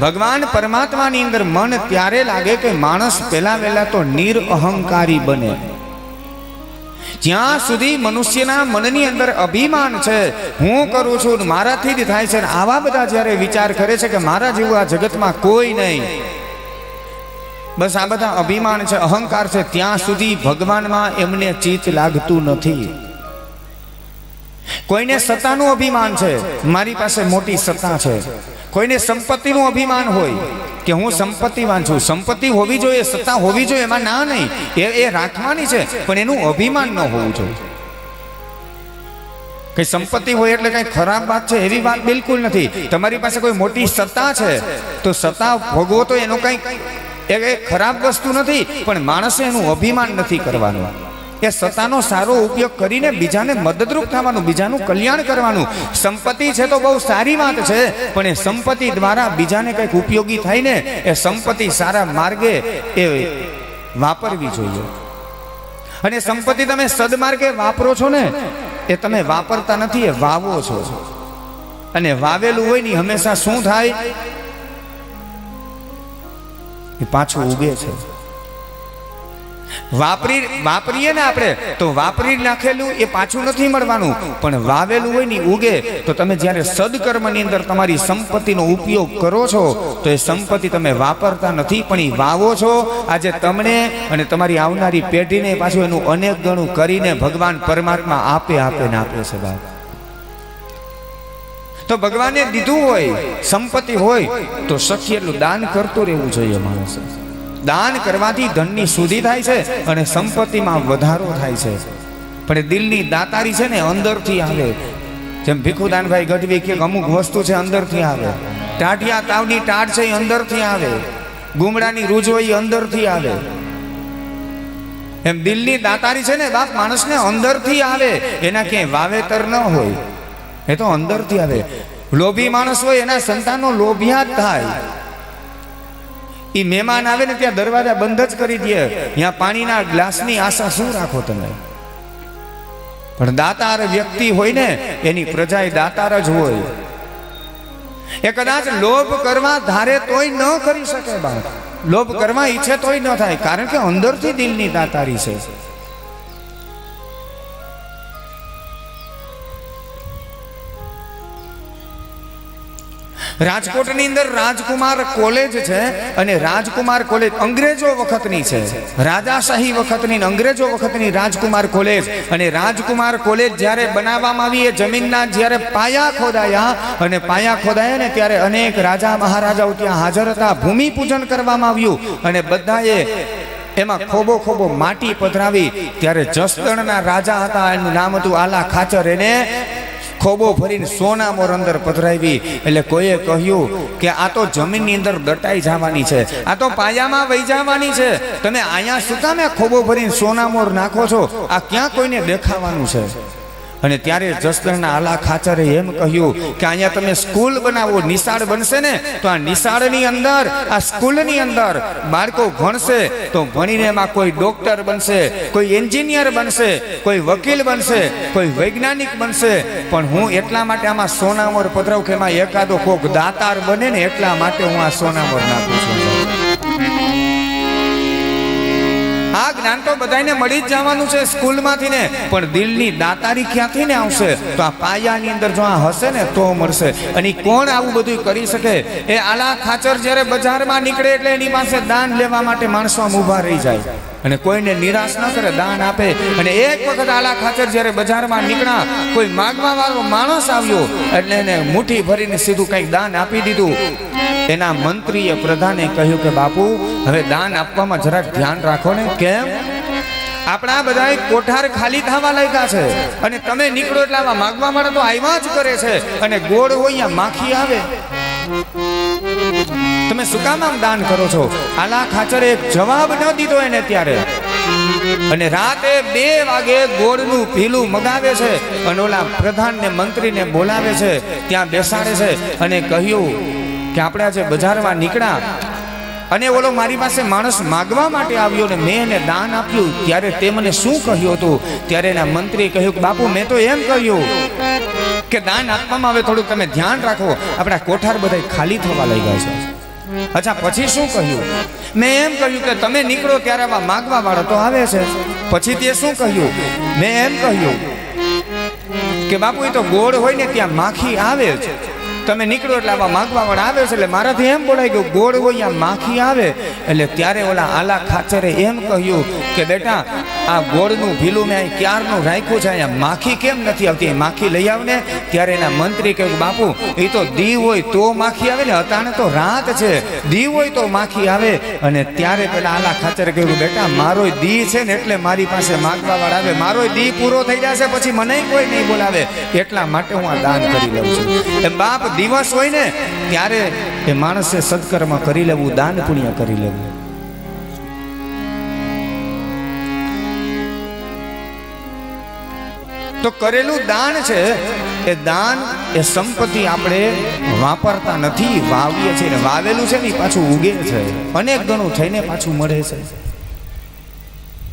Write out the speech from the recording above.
ભગવાન પરમાત્માની અંદર મન ત્યારે લાગે કે માણસ પહેલા વહેલા તો નિરઅહંકારી બને. જ્યાં સુધી મનુષ્યના મનની અંદર અભિમાન છે, હું કરું છું, મારાથી જ થાય છે, આવા બધા જ્યારે વિચાર કરે છે કે મારા જેવું આ જગતમાં કોઈ નહીં. બસ આ બધા અભિમાન છે, અહંકાર છે, ત્યાં સુધી ભગવાનમાં એમને ચિત્ત લાગતું નથી. કોઈને સત્તાનું અભિમાન છે, મારી પાસે મોટી સત્તા છે. કોઈને સંપત્તિનું અભિમાન હોય કે હું સંપત્તિવાન છું સંપત્તિ હોવી જોઈએ સત્તા હોવી જોઈએ એમાં ના નહીં. એ એ રાખવાની છે પણ એનું અભિમાન ન હોવું જોઈએ. કઈ સંપત્તિ હોય એટલે કઈ ખરાબ વાત છે એવી વાત બિલકુલ નથી. તમારી પાસે કોઈ મોટી સત્તા છે તો સત્તા ભોગવો તો એનો કઈ એ ખરાબ વસ્તુ નથી પણ માણસે એનું અભિમાન નથી કરવાનું. એ સત્તાનો સારો ઉપયોગ કરીને બીજાને મદદરૂપ થવાનું, બીજાનું કલ્યાણ કરવાનું. સંપત્તિ છે તો બહુ સારી વાત છે, પણ એ સંપત્તિ દ્વારા બીજાને કંઈક ઉપયોગી થાય ને એ સંપત્તિ સારા માર્ગે એ વાપરવી જોઈએ. અને સંપત્તિ તમે સદમાર્ગે વાપરો છો ને, એ તમે વાપરતા નથી, એ વાવો છો. અને વાવેલું હોય ને હંમેશા શું થાય? એ પાછું ઉગે છે. વાપરી વાપરીએ ને આપણે, તો વાપરી નાખેલું એ પાછું નથી મળવાનું. પણ વાવેલું હોય ને ઉગે, તો તમે જ્યારે સદકર્મની અંદર તમારી સંપત્તિનો ઉપયોગ કરો છો, તો એ સંપત્તિ તમે વાપરતા નથી, પણ એ વાવો છો. આજે તમને અને તમારી આવનારી પેઢીને પાછું એનું અનેક ગણું કરીને ભગવાન પરમાત્મા આપે આપે ને આપે છે બાપ. તો ભગવાને દીધું હોય, સંપત્તિ હોય, તો શક્ય એટલું દાન કરતું રહેવું જોઈએ માણસે. દાન કરવાથી ધનની શુદ્ધિ થાય છે અને સંપત્તિમાં વધારો થાય છે. પણ એ દિલની દાતારી છે ને અંદરથી આવે. જેમ ભીખુદાનભાઈ ગઢવી કે અમુક વસ્તુ છે અંદરથી આવે. ટાઢિયા તાવની ટાઢ છે એ અંદરથી આવે. ગુમડાની રૂજો એ અંદરથી આવે. એમ દિલની દાતારી છે ને બાપ માણસને અંદરથી આવે. એના ક્યાંય વાવેતર ન હોય. એ તો અંદરથી આવે. લોભી માણસ હોય એના સંતાનો લોભિયા જ થાય. એ મહેમાન આવે ને ત્યાં દરવાજા બંધ જ કરી દે. ત્યાં પાણીના ગ્લાસની આશા શું રાખો તમે? પણ દાતાર વ્યક્તિ હોય ને, એની પ્રજા એ દાતાર જ હોય. એ કદાચ લોભ કરવા ધારે તોય ન કરી શકે બાપ લોભ કરવા ઈચ્છે તોય ન થાય, કારણ કે અંદરથી દિલની દાતારી છે. રાજકોટની અંદર રાજકુમાર કોલેજ છે અને રાજકુમાર કોલેજ અંગ્રેજો વખતની છે. રાજાશાહી વખતની અંગ્રેજો વખતની રાજકુમાર કોલેજ અને રાજકુમાર કોલેજ જ્યારે બનાવવામાં આવી એ જમીનના જ્યારે પાયા ખોદાયા અને પાયા ખોદાયા ને ત્યારે અનેક રાજા મહારાજાઓ ત્યાં હાજર હતા. ભૂમિ પૂજન કરવામાં આવ્યું અને બધાએ એમાં ખોબો ખોબો માટી પધરાવી. ત્યારે જસદણના રાજા હતા, એનું નામ હતું આલા ખાચર. એને ખોબો ભરીને સોના મોર અંદર પધરાવી. એટલે કોઈએ કહ્યું કે આ તો જમીનની અંદર દટાઈ જવાની છે. આ તો પાયામાં વહી જવાની છે. તમે અહીંયા શું કામે ખોબો ભરીને સોના મોર નાખો છો? આ ક્યાં કોઈને દેખાવાનું છે? અને ત્યારે જસદણના આલા ખાચરે એમ કહ્યું કે અહીંયા તમે સ્કૂલ બનાવો, નિશાળ બનશે ને? તો આ નિશાળની અંદર, આ સ્કૂલની અંદર બાળકો ભણશે, તો ભણીને એમાં કોઈ ડોક્ટર બનશે, કોઈ એન્જિનિયર બનશે, કોઈ વકીલ બનશે, કોઈ વૈજ્ઞાનિક બનશે. પણ હું એટલા માટે આમાં સોનામોર પધરાવું કે એમાં એકાદો કોક દાતાર બને ને એટલા માટે હું આ સોનામોર નાખું છું. જ્ઞાન તો બધાને મળી જ જવાનું છે સ્કૂલમાંથી ને. પણ દિલની દાતારી ક્યાંથી ને આવશે? તો આ પાયાની અંદર જો આ હશે ને, તો મળશે. અને કોણ આવું બધું કરી શકે? એ આલા ખાચર જ્યારે બજારમાં નીકળે એટલે એની પાસે દાન લેવા માટે માણસો ઊભા રહી જાય. અને કોઈને નિરાશ ન કરે, દાન આપે. અને એક વખત આલા ખાચર જ્યારે બજારમાં નીકળ્યા, કોઈ માગવા વાળો માણસ આવ્યો, એટલે એને મુઠ્ઠી ભરીને સીધું કંઈક દાન આપી દીધું. એના મંત્રીએ પ્રધાને કહ્યું કે, બાપુ, હવે દાન આપવામાં જરાક ધ્યાન રાખો ને. કેમ? આપણા બધા કોઠાર ખાલી થવા લાગ્યા છે. અને તમે નીકળો એટલે આવા માગવા માટે તો આવ્યા જ કરે છે. અને ગોળ હોય અહીંયા માખી આવે. તમે શું કામ આમ દાન કરો છો? આલા ખાચરે એક જવાબ ન દીધો એને ત્યારે. અને રાતે બે વાગે ગોળનું પીલું મગાવે છે અને ઓલા પ્રધાનને મંત્રીને બોલાવે છે. ત્યાં બેસાડે છે અને કહ્યું કે આપણે આજે બજારમાં નીકળ્યા અને ઓલો મારી પાસે માણસ માગવા માટે આવ્યો ને મેં એને દાન આપ્યું. ત્યારે તે મને શું કહ્યું હતું? ત્યારે એના મંત્રી કહ્યું કે, બાપુ, મેં તો એમ કહ્યું કે દાન આપવામાં આવે, થોડુંક તમે ધ્યાન રાખો. આપણા કોઠાર બધા ખાલી થવા લઈ ગયા છે. અચ્છા, પછી શું કહ્યું? મેં એમ કહ્યું કે, તમે નીકળો ત્યારે આવા માગવા વાળો તો આવે છે. પછી તે શું કહ્યું? મેં એમ કહ્યું કે, બાપુ, એ તો ગોળ હોય ને ત્યાં માખી આવે છે તમે નીકળો એટલે આવા માગવા વાળા આવે છે એટલે મારાથી એમ બોલાઈ ગયું ગોળ ત્યાં માખી આવે. એટલે ત્યારે ઓલા આલા ખાચરે એમ કહ્યું કે બેટા આ ગોળનું ભીલું મેં અહીં ક્યારનું રાખ્યું છે? અહીંયા માખી કેમ નથી આવતી? એ માખી લઈ આવ ને ત્યારે એના મંત્રી કહ્યું બાપુ એ તો દીવ હોય તો માખી આવે ને, અતાણે તો રાત છે. દીવ હોય તો માખી આવે. અને ત્યારે પેલા આલા ખાચર કહ્યું, બેટા મારો દી છે ને, એટલે મારી પાસે માગવા વાળા આવે. મારો દી પૂરો થઈ જશે, પછી મને કોઈ નહીં બોલાવે. એટલા માટે હું આ દાન કરી લઉં છું. એમ બાપ દિવસ હોય ને, ત્યારે એ માણસે સત્કર્મ કરી લેવું, દાન પુણ્ય કરી લેવું. તો કરેલું દાન છે, એ દાન, એ સંપત્તિ આપણે વાપરતા નથી, વાવીએ છીએ વાવેલું છે ને પાછું ઉગે છે. અનેક ગણું થઈને પાછું મળે છે.